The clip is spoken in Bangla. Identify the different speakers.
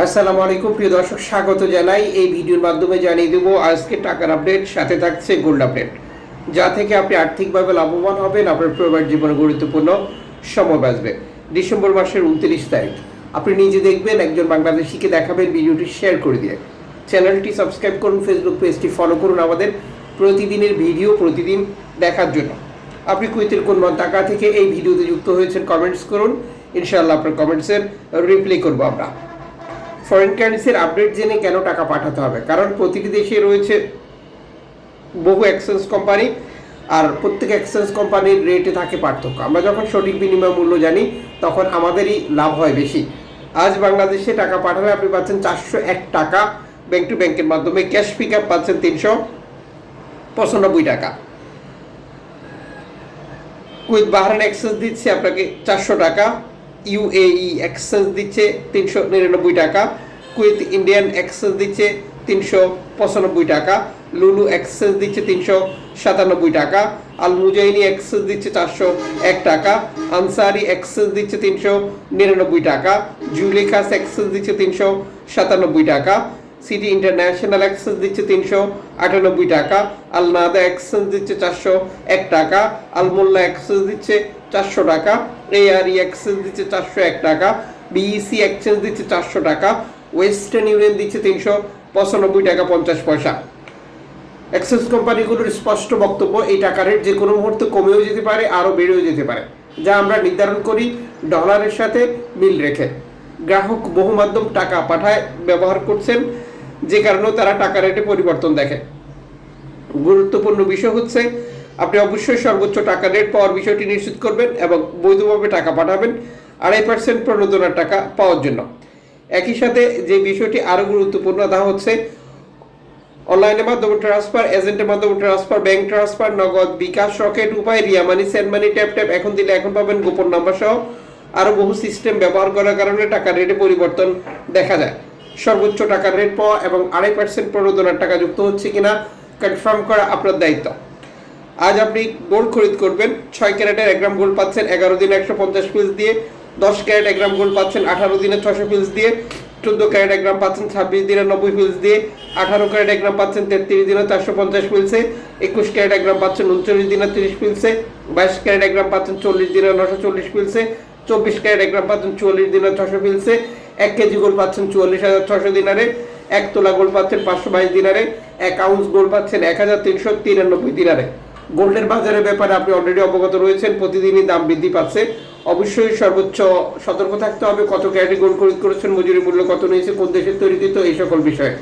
Speaker 1: আসসালামু আলাইকুম, প্রিয় দর্শক, স্বাগত জানাই। এই ভিডিওর মাধ্যমে জানিয়ে দেবো, আজকে টাকার আপডেট সাথে থাকছে গোল্ড আপডেট যা থেকে আপনি আর্থিকভাবে লাভবান হবেন, আপনার পরিবার জীবনে গুরুত্বপূর্ণ সময় বাঁচবে। ডিসেম্বর মাসের উনত্রিশ তারিখ। আপনি নিজে দেখবেন, একজন বাংলাদেশিকে দেখাবেন, ভিডিওটি শেয়ার করে দিয়ে। চ্যানেলটি সাবস্ক্রাইব করুন ফেসবুক পেজটি ফলো করুন আমাদের প্রতিদিনের ভিডিও, প্রতিদিন দেখার জন্য। আপনি কুয়েতের কোন টাকা থেকে এই ভিডিওতে যুক্ত হয়েছেন কমেন্টস করুন। ইনশাআল্লাহ আপনার কমেন্টসের রিপ্লাই করব আমরা। ফরেন কারেন্সির আপডেট জেনে কেন টাকা পাঠাতে হবে? কারণ প্রতিটি দেশে রয়েছে বহু এক্সচেঞ্জ কোম্পানি আর প্রত্যেক এক্সচেঞ্জ কোম্পানির রেটে থাকে পার্থক্য। আমরা যখন সঠিক বিনিময় মূল্য জানি, তখন আমাদেরই লাভ হয় বেশি। আজ বাংলাদেশে টাকা পাঠালে আপনি পাচ্ছেন চারশো এক টাকা। ব্যাংক টু ব্যাংকের মাধ্যমে ক্যাশ পিক আপ পাচ্ছেন তিনশো পঁচানব্বই টাকা। কুইথ বাহারান এক্সচেঞ্জ দিচ্ছে আপনাকে চারশো টাকা। ইউএই এক্সচেঞ্জ দিচ্ছে তিনশো নিরানব্বই টাকা কুইথ ইন্ডিয়ান এক্সেস দিচ্ছে তিনশো পঁচানব্বই টাকা, লুলু এক্সেস দিচ্ছে তিনশো সাতানব্বই টাকা আল মুজাইনি এক্সেস দিচ্ছে চারশো এক টাকা, আনসারি এক্সেস দিচ্ছে তিনশো নিরানব্বই টাকা জুলিকাস এক্সেস দিচ্ছে তিনশো সাতানব্বই টাকা সিটি ইন্টারন্যাশনাল এক্সচেঞ্জ দিচ্ছে তিনশো আটানব্বই টাকা আল নাদা এক্সচেঞ্জ দিচ্ছে চারশো এক টাকা আল মোল্লা এক্সচেঞ্জ দিচ্ছে চারশো টাকা এআরই এক্সচেঞ্জ দিচ্ছে চারশো এক টাকা বিইসি এক্সচেঞ্জ দিচ্ছে চারশো টাকা ওয়েস্টার্ন ইউনিয়ন দিচ্ছে তিনশো পঁচানব্বই টাকা পঞ্চাশ পয়সা। এক্সেস কোম্পানিগুলোর স্পষ্ট বক্তব্য, এই টাকা রেট যে কোনো মুহূর্তে কমেও যেতে পারে, আরও বেড়েও যেতে পারে, যা আমরা নির্ধারণ করি ডলারের সাথে মিল রেখে। গ্রাহক বহু মাধ্যম টাকা পাঠায়, ব্যবহার করছেন যে কারণেও তারা টাকা রেটে পরিবর্তন দেখে। গুরুত্বপূর্ণ বিষয় হচ্ছে, আপনি অবশ্যই সর্বোচ্চ টাকা রেট পাওয়ার বিষয়টি নিশ্চিত করবেন এবং বৈধভাবে টাকা পাঠাবেন, আড়াই পার্সেন্ট প্রণোদনার টাকা পাওয়ার জন্য। একই সাথে যে বিষয়টি আরও গুরুত্বপূর্ণ, তা হচ্ছে, অনলাইনের মাধ্যমে ট্রান্সফার এজেন্টের মাধ্যমে transfer bank transfer Nagad bKash Rocket Upay, Ria money send money tap tap এখন দিলে এখন পাবেন গোপন নাম্বার সহ আরও বহু সিস্টেম ব্যবহার করার কারণে টাকা রেটে পরিবর্তন দেখা যায়। সর্বোচ্চ টাকার রেট পাওয়া এবং আড়াই পার্সেন্ট প্রণোদনার টাকা যুক্ত হচ্ছে কিনা কনফার্ম করা আপনার দায়িত্ব। আজ আপনি গোল্ড খরিদ করবেন, ছয় ক্যারেটের এক গ্রাম গোল্ড পাচ্ছেন, এগারো দিনে একশো পঞ্চাশ পিস দিয়ে, দশ ক্যারেট এক গ্রাম গোল্ড পাচ্ছেন, আঠারো দিনে ছশো পিস দিয়ে, চোদ্দ ক্যারেট এক গ্রাম পাচ্ছেন, ছাব্বিশ দিনে নব্বই পিস দিয়ে, আঠারো ক্যারেট এক গ্রাম পাচ্ছেন, তেত্রিশ দিনে চারশো পঞ্চাশ পিলসে একুশ ক্যারেট এক গ্রাম পাচ্ছেন, উনচল্লিশ দিনে তিরিশ পিলসে বাইশ ক্যারেট এক গ্রাম পাচ্ছেন, চল্লিশ দিনে নশো চল্লিশ পিলসে চব্বিশ ক্যারেট এক গ্রাম পাচ্ছেন, চুয়াল্লিশ দিনে ছশো পিলসে এক কেজি গোল পাচ্ছেন চুয়াল্লিশ হাজার ছশো দিনারে, এক তোলা গোল পাচ্ছেন পাঁচশো বাইশ দিনারে, এক আউন্স গোল পাচ্ছেন এক হাজার তিনশো তিরানব্বই দিনারে। গোল্ডের বাজারের ব্যাপারে আপনি অলরেডি অবগত রয়েছেন, প্রতিদিনই দাম বৃদ্ধি পাচ্ছে। অবশ্যই সর্বোচ্চ সতর্ক থাকতে হবে, কত ক্যারেটে গোল্ড খরিদ করেছেন, মজুরি মূল্য কত নিয়েছে, কোন দেশের তৈরিকৃত এই সকল বিষয়ে।